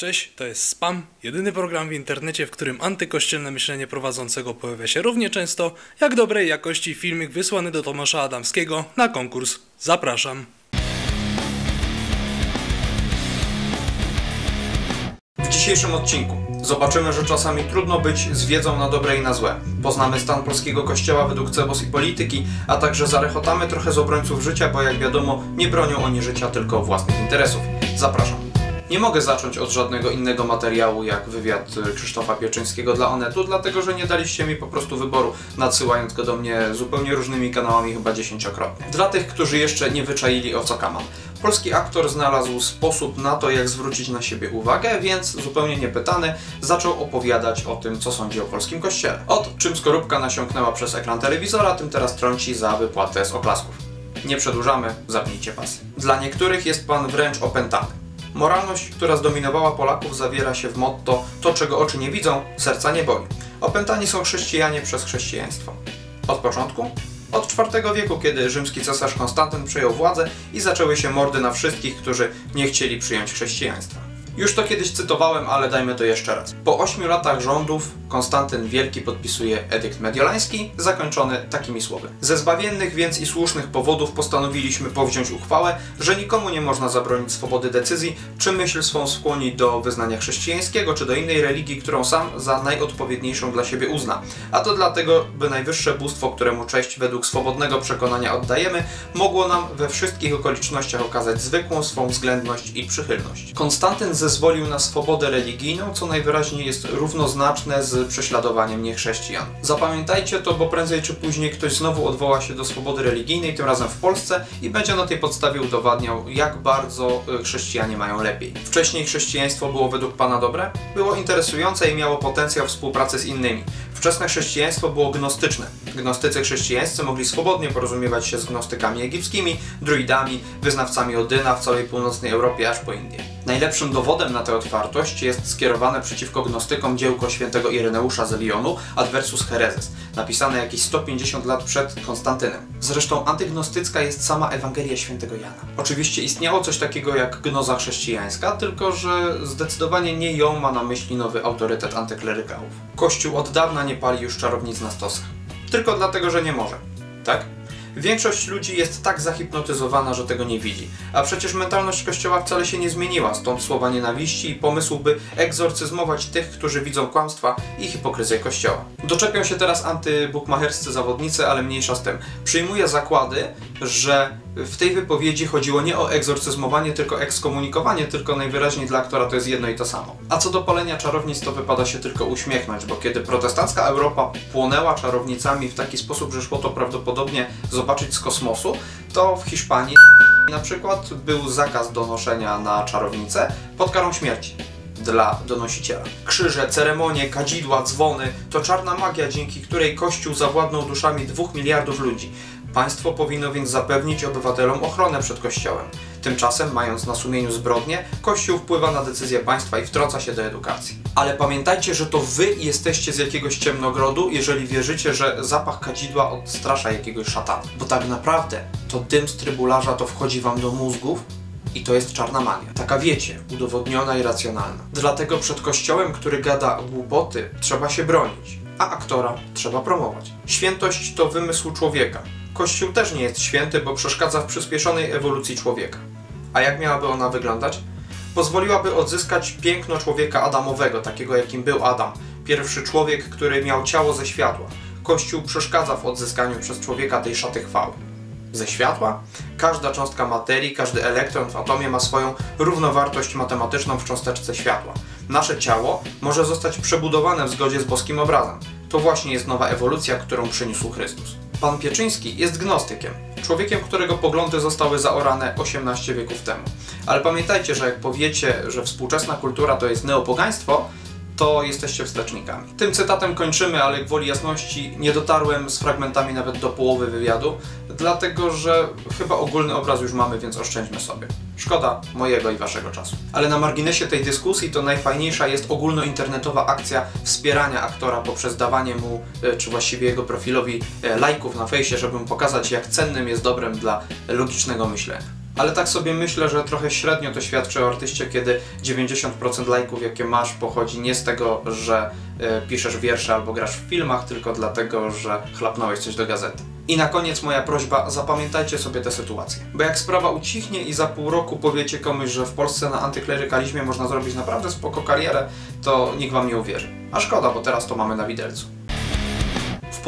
Cześć, to jest Spam, jedyny program w internecie, w którym antykościelne myślenie prowadzącego pojawia się równie często, jak dobrej jakości filmik wysłany do Tomasza Adamskiego na konkurs. Zapraszam. W dzisiejszym odcinku zobaczymy, że czasami trudno być z wiedzą na dobre i na złe. Poznamy stan polskiego kościoła według Cebos i polityki, a także zarechotamy trochę z obrońców życia, bo jak wiadomo, nie bronią oni życia tylko własnych interesów. Zapraszam. Nie mogę zacząć od żadnego innego materiału jak wywiad y, Krzysztofa Pieczyńskiego dla Onetu, dlatego że nie daliście mi po prostu wyboru, nadsyłając go do mnie zupełnie różnymi kanałami, chyba dziesięciokrotnie. Dla tych, którzy jeszcze nie wyczaili o co kaman. Polski aktor znalazł sposób na to, jak zwrócić na siebie uwagę, więc zupełnie niepytany zaczął opowiadać o tym, co sądzi o polskim kościele. Od czym skorupka nasiąknęła przez ekran telewizora, tym teraz trąci za wypłatę z oklasków. Nie przedłużamy, zapnijcie pasy. Dla niektórych jest pan wręcz opętany. Moralność, która zdominowała Polaków, zawiera się w motto to, czego oczy nie widzą, serca nie boli. Opętani są chrześcijanie przez chrześcijaństwo. Od początku? Od IV wieku, kiedy rzymski cesarz Konstantyn przejął władzę i zaczęły się mordy na wszystkich, którzy nie chcieli przyjąć chrześcijaństwa. Już to kiedyś cytowałem, ale dajmy to jeszcze raz. Po ośmiu latach rządów Konstantyn Wielki podpisuje edykt mediolański, zakończony takimi słowy. Ze zbawiennych więc i słusznych powodów postanowiliśmy powziąć uchwałę, że nikomu nie można zabronić swobody decyzji, czy myśl swą skłoni do wyznania chrześcijańskiego, czy do innej religii, którą sam za najodpowiedniejszą dla siebie uzna. A to dlatego, by najwyższe bóstwo, któremu cześć według swobodnego przekonania oddajemy, mogło nam we wszystkich okolicznościach okazać zwykłą swą względność i przychylność. Konstantyn zezwolił na swobodę religijną, co najwyraźniej jest równoznaczne z prześladowaniem niechrześcijan. Zapamiętajcie to, bo prędzej czy później ktoś znowu odwoła się do swobody religijnej, tym razem w Polsce i będzie na tej podstawie udowadniał, jak bardzo y, chrześcijanie mają lepiej. Wcześniej chrześcijaństwo było według Pana dobre? Było interesujące i miało potencjał współpracy z innymi. Wczesne chrześcijaństwo było gnostyczne. Gnostycy chrześcijańscy mogli swobodnie porozumiewać się z gnostykami egipskimi, druidami, wyznawcami Odyna w całej północnej Europie aż po Indię. Najlepszym dowodem na tę otwartość jest skierowane przeciwko gnostykom dziełko świętego Ireneusza z Lyonu Adversus Hereses, napisane jakieś 150 lat przed Konstantynem. Zresztą antygnostycka jest sama Ewangelia świętego Jana. Oczywiście istniało coś takiego jak gnoza chrześcijańska, tylko że zdecydowanie nie ją ma na myśli nowy autorytet antyklerykałów. Kościół od dawna nie pali już czarownic na stosach. Tylko dlatego, że nie może. Tak? Większość ludzi jest tak zahipnotyzowana, że tego nie widzi. A przecież mentalność Kościoła wcale się nie zmieniła, stąd słowa nienawiści i pomysł, by egzorcyzmować tych, którzy widzą kłamstwa i hipokryzję Kościoła. Doczepią się teraz antybukmacherscy zawodnicy, ale mniejsza z tym. Przyjmuję zakłady, że w tej wypowiedzi chodziło nie o egzorcyzmowanie, tylko ekskomunikowanie, tylko najwyraźniej dla aktora to jest jedno i to samo. A co do palenia czarownic, to wypada się tylko uśmiechnąć, bo kiedy protestancka Europa płonęła czarownicami w taki sposób, że szło to prawdopodobnie zobaczyć z kosmosu, to w Hiszpanii na przykład był zakaz donoszenia na czarownicę pod karą śmierci dla donosiciela. Krzyże, ceremonie, kadzidła, dzwony to czarna magia, dzięki której Kościół zawładnął duszami dwóch miliardów ludzi. Państwo powinno więc zapewnić obywatelom ochronę przed Kościołem. Tymczasem, mając na sumieniu zbrodnie, Kościół wpływa na decyzje państwa i wtrąca się do edukacji. Ale pamiętajcie, że to wy jesteście z jakiegoś ciemnogrodu, jeżeli wierzycie, że zapach kadzidła odstrasza jakiegoś szatana. Bo tak naprawdę to dym z trybularza to wchodzi wam do mózgów i to jest czarna magia. Taka wiecie, udowodniona i racjonalna. Dlatego przed kościołem, który gada głupoty, trzeba się bronić, a aktora trzeba promować. Świętość to wymysł człowieka. Kościół też nie jest święty, bo przeszkadza w przyspieszonej ewolucji człowieka. A jak miałaby ona wyglądać? Pozwoliłaby odzyskać piękno człowieka Adamowego, takiego jakim był Adam, pierwszy człowiek, który miał ciało ze światła. Kościół przeszkadza w odzyskaniu przez człowieka tej szaty chwały ze światła. Każda cząstka materii, każdy elektron w atomie ma swoją równowartość matematyczną w cząsteczce światła. Nasze ciało może zostać przebudowane w zgodzie z boskim obrazem. To właśnie jest nowa ewolucja, którą przyniósł Chrystus. Pan Pieczyński jest gnostykiem, człowiekiem, którego poglądy zostały zaorane 18 wieków temu. Ale pamiętajcie, że jak powiecie, że współczesna kultura to jest neopogaństwo, to jesteście wstecznikami. Tym cytatem kończymy, ale gwoli jasności nie dotarłem z fragmentami nawet do połowy wywiadu, dlatego że chyba ogólny obraz już mamy, więc oszczędźmy sobie. Szkoda mojego i waszego czasu. Ale na marginesie tej dyskusji to najfajniejsza jest ogólnointernetowa akcja wspierania aktora poprzez dawanie mu, e, czy właściwie jego profilowi e, lajków na fejsie, żeby mu pokazać jak cennym jest dobrem dla logicznego myślenia. Ale tak sobie myślę, że trochę średnio to świadczy o artyście, kiedy 90% lajków, jakie masz, pochodzi nie z tego, że y, piszesz wiersze albo grasz w filmach, tylko dlatego, że chlapnąłeś coś do gazety. I na koniec moja prośba, zapamiętajcie sobie tę sytuację. Bo jak sprawa ucichnie i za pół roku powiecie komuś, że w Polsce na antyklerykalizmie można zrobić naprawdę spoko karierę, to nikt wam nie uwierzy. A szkoda, bo teraz to mamy na widelcu.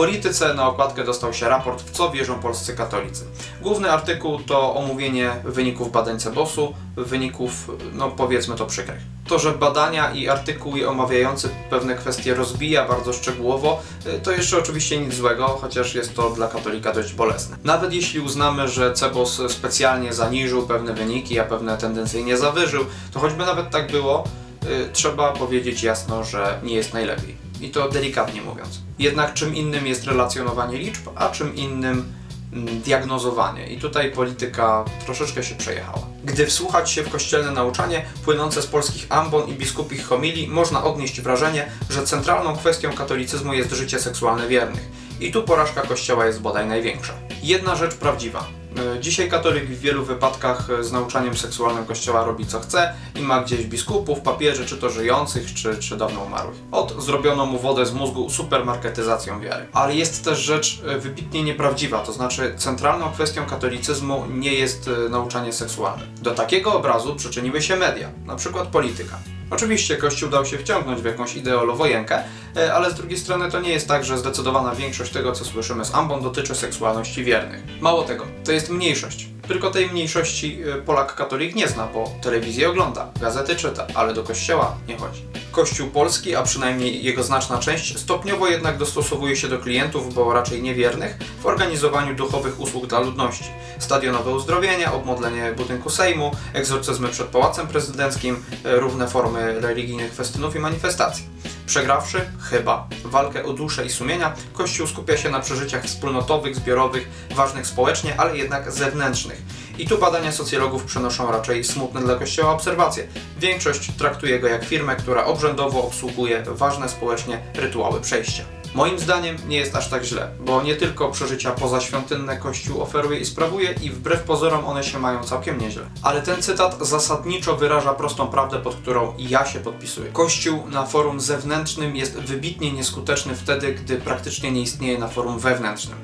Polityce na okładkę dostał się raport W co wierzą polscy katolicy. Główny artykuł to omówienie wyników badań Cebosu, wyników, no powiedzmy to przykrych. To, że badania i artykuł omawiający pewne kwestie rozbija bardzo szczegółowo, y, to jeszcze oczywiście nic złego, chociaż jest to dla katolika dość bolesne. Nawet jeśli uznamy, że Cebos specjalnie zaniżył pewne wyniki, a pewne tendencyjnie zawyżył, to choćby nawet tak było, y, trzeba powiedzieć jasno, że nie jest najlepiej i to delikatnie mówiąc. Jednak czym innym jest relacjonowanie liczb, a czym innym mm, diagnozowanie. I tutaj polityka troszeczkę się przejechała. Gdy wsłuchać się w kościelne nauczanie płynące z polskich ambon i biskupich homilii, można odnieść wrażenie, że centralną kwestią katolicyzmu jest życie seksualne wiernych. I tu porażka kościoła jest bodaj największa. Jedna rzecz prawdziwa. E, dzisiaj katolik w wielu wypadkach e, z nauczaniem seksualnym kościoła robi co chce i ma gdzieś biskupów, papieży, czy to żyjących, czy, czy dawno umarłych. Od zrobiono mu wodę z mózgu supermarketyzacją wiary. Ale jest też rzecz e, wybitnie nieprawdziwa, to znaczy centralną kwestią katolicyzmu nie jest nauczanie seksualne. Do takiego obrazu przyczyniły się media, na przykład polityka. Oczywiście Kościół dał się wciągnąć w jakąś ideolowojenkę, e, ale z drugiej strony to nie jest tak, że zdecydowana większość tego, co słyszymy z ambon, dotyczy seksualności wiernych. Mało tego, to jest mniejszość. Tylko tej mniejszości e, Polak katolik nie zna, bo telewizję ogląda, gazety czyta, ale do kościoła nie chodzi. Kościół polski, a przynajmniej jego znaczna część, stopniowo jednak dostosowuje się do klientów, bo raczej niewiernych, w organizowaniu duchowych usług dla ludności. Stadionowe uzdrowienia, obmodlenie budynku Sejmu, egzorcyzmy przed Pałacem Prezydenckim, e, równe formy religijnych festynów i manifestacji. Przegrawszy, chyba, walkę o duszę i sumienia, Kościół skupia się na przeżyciach wspólnotowych, zbiorowych, ważnych społecznie, ale jednak zewnętrznych. I tu badania socjologów przenoszą raczej smutne dla Kościoła obserwacje. Większość traktuje go jak firmę, która obrzędowo obsługuje ważne społecznie rytuały przejścia. Moim zdaniem nie jest aż tak źle, bo nie tylko przeżycia pozaświątynne Kościół oferuje i sprawuje i wbrew pozorom one się mają całkiem nieźle. Ale ten cytat zasadniczo wyraża prostą prawdę, pod którą ja się podpisuję. Kościół na forum zewnętrznym jest wybitnie nieskuteczny wtedy, gdy praktycznie nie istnieje na forum wewnętrznym.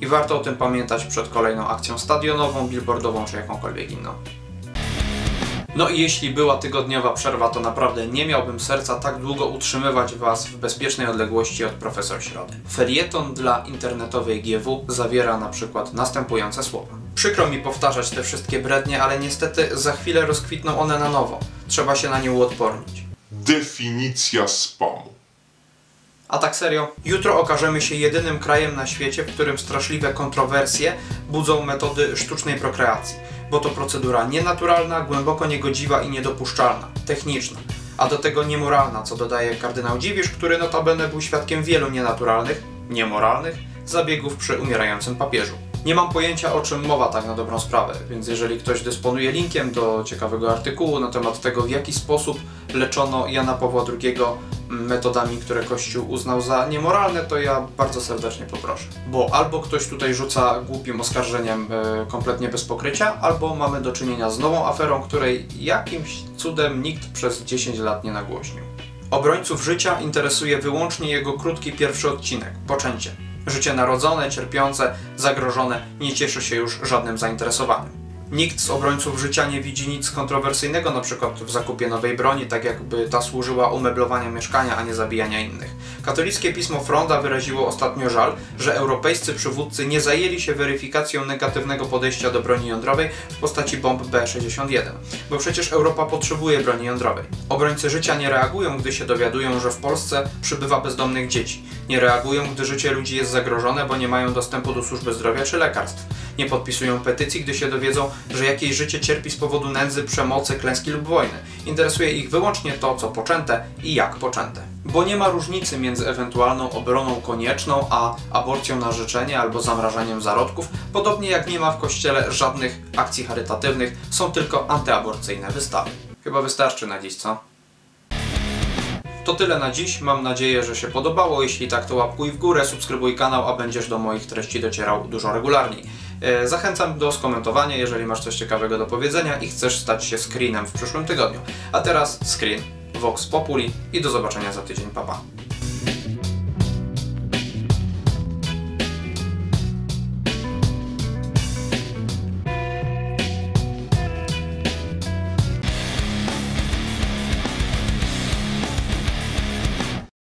I warto o tym pamiętać przed kolejną akcją stadionową, billboardową czy jakąkolwiek inną. No i jeśli była tygodniowa przerwa, to naprawdę nie miałbym serca tak długo utrzymywać Was w bezpiecznej odległości od profesor Środy. Felieton dla internetowej GW zawiera na przykład następujące słowa. Przykro mi powtarzać te wszystkie brednie, ale niestety za chwilę rozkwitną one na nowo. Trzeba się na nie uodpornić. Definicja spamu. A tak serio, jutro okażemy się jedynym krajem na świecie, w którym straszliwe kontrowersje budzą metody sztucznej prokreacji bo to procedura nienaturalna, głęboko niegodziwa i niedopuszczalna, techniczna, a do tego niemoralna, co dodaje kardynał Dziwisz, który notabene był świadkiem wielu nienaturalnych, niemoralnych zabiegów przy umierającym papieżu. Nie mam pojęcia o czym mowa tak na dobrą sprawę, więc jeżeli ktoś dysponuje linkiem do ciekawego artykułu na temat tego, w jaki sposób leczono Jana Pawła II metodami, które Kościół uznał za niemoralne, to ja bardzo serdecznie poproszę. Bo albo ktoś tutaj rzuca głupim oskarżeniem e, kompletnie bez pokrycia, albo mamy do czynienia z nową aferą, której jakimś cudem nikt przez 10 lat nie nagłośnił. Obrońców życia interesuje wyłącznie jego krótki pierwszy odcinek poczęcie. Życie narodzone, cierpiące, zagrożone nie cieszy się już żadnym zainteresowaniem. Nikt z obrońców życia nie widzi nic kontrowersyjnego, na przykład w zakupie nowej broni, tak jakby ta służyła umeblowaniu mieszkania, a nie zabijania innych. Katolickie pismo Fronda wyraziło ostatnio żal, że europejscy przywódcy nie zajęli się weryfikacją negatywnego podejścia do broni jądrowej w postaci bomb B-61, bo przecież Europa potrzebuje broni jądrowej. Obrońcy życia nie reagują, gdy się dowiadują, że w Polsce przybywa bezdomnych dzieci. Nie reagują, gdy życie ludzi jest zagrożone, bo nie mają dostępu do służby zdrowia czy lekarstw. Nie podpisują petycji, gdy się dowiedzą, że jakieś życie cierpi z powodu nędzy, przemocy, klęski lub wojny. Interesuje ich wyłącznie to, co poczęte i jak poczęte. Bo nie ma różnicy między ewentualną obroną konieczną, a aborcją na życzenie albo zamrażaniem zarodków, podobnie jak nie ma w kościele żadnych akcji charytatywnych, są tylko antyaborcyjne wystawy. Chyba wystarczy na dziś, co? To tyle na dziś, mam nadzieję, że się podobało. Jeśli tak, to łapkuj w górę, subskrybuj kanał, a będziesz do moich treści docierał dużo regularniej. E, Zachęcam do skomentowania, jeżeli masz coś ciekawego do powiedzenia i chcesz stać się screenem w przyszłym tygodniu. A teraz screen, Vox Populi i do zobaczenia za tydzień, papa. Pa.